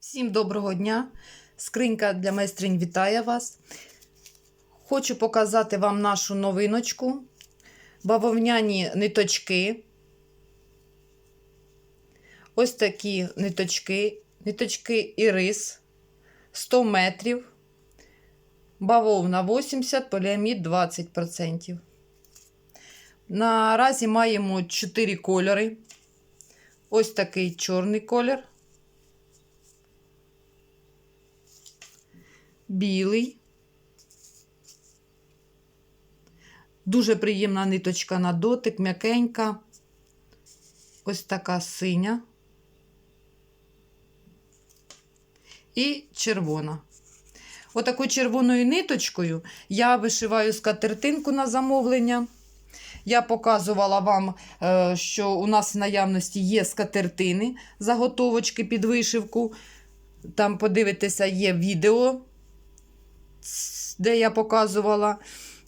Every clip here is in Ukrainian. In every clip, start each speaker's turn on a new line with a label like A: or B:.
A: Всім доброго дня! Скринька для майстринь вітає вас. Хочу показати вам нашу новиночку. Бавовняні ниточки. Ось такі ниточки. Ниточки ірис 100 метрів. Бавовна 80, поліамід 20%. Наразі маємо 4 кольори. Ось такий чорний колір. Білий. Дуже приємна ниточка на дотик, м'якенька. Ось така синя. І червона. Отакою червоною ниточкою я вишиваю скатертинку на замовлення. Я показувала вам, е, що у нас в наявності є скатертини, заготовочки під вишивку. Там подивитися, є відео де я показувала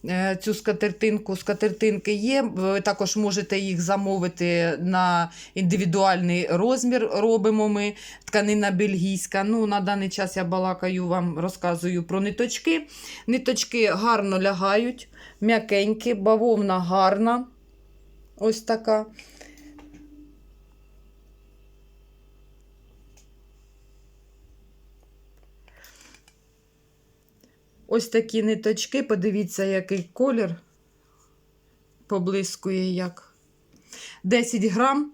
A: е, цю скатертинку. Скатертинки є. Ви також можете їх замовити на індивідуальний розмір. Робимо ми тканина бельгійська. Ну, На даний час я балакаю вам, розказую про ниточки. Ниточки гарно лягають, м'якенькі, бавовна гарна. Ось така. Ось такі ниточки, подивіться, який колір поблискує як. 10 грам.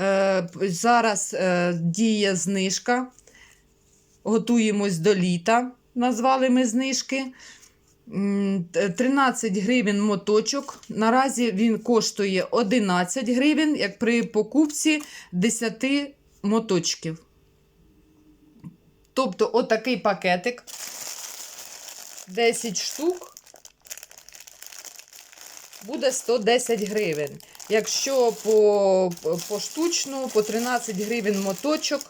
A: Е, зараз е, діє знижка. Готуємось до літа. Назвали ми знижки. 13 гривень моточок. Наразі він коштує 11 гривень, як при покупці 10 моточків. Тобто, отакий пакетик. 10 штук буде 110 гривень. Якщо по, поштучно, по 13 гривень моточок.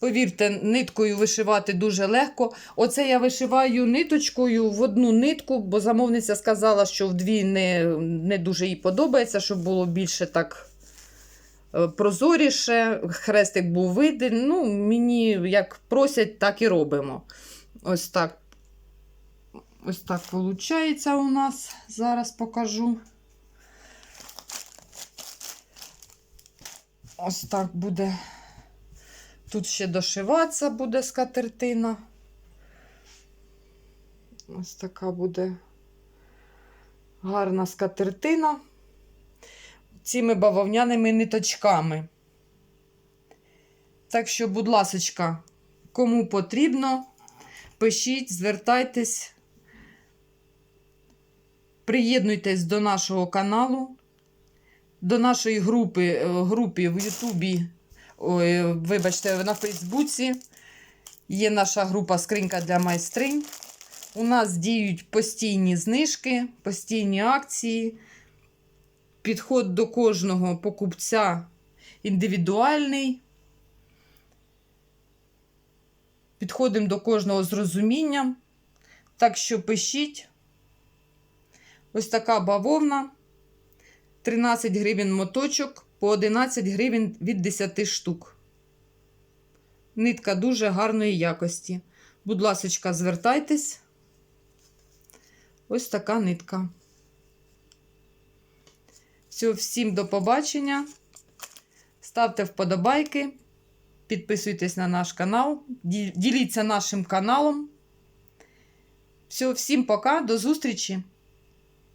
A: Повірте, ниткою вишивати дуже легко. Оце я вишиваю ниточкою в одну нитку, бо замовниця сказала, що в дві не, не дуже їй подобається, щоб було більше так е, прозоріше. Хрестик був виден. Ну, мені як просять, так і робимо. Ось так. Ось так виходить у нас. Зараз покажу. Ось так буде. Тут ще дошиватися буде скатертина. Ось така буде гарна скатертина цими бавовняними ниточками. Так що, будь ласочка, кому потрібно, пишіть, звертайтесь, приєднуйтесь до нашого каналу, до нашої групи, е, групи в Ютубі, ой, вибачте, на Фейсбуці. Є наша група Скринька для майстринь. У нас діють постійні знижки, постійні акції. Підход до кожного покупця індивідуальний. Підходимо до кожного з розумінням. Так що пишіть. Ось така бавовна. 13 гривень моточок по 11 гривень від 10 штук. Нитка дуже гарної якості. Будь ласка, звертайтесь. Ось така нитка. Все, всім до побачення. Ставте вподобайки. Підписуйтесь на наш канал, діліться нашим каналом. Все, всім пока, до зустрічі!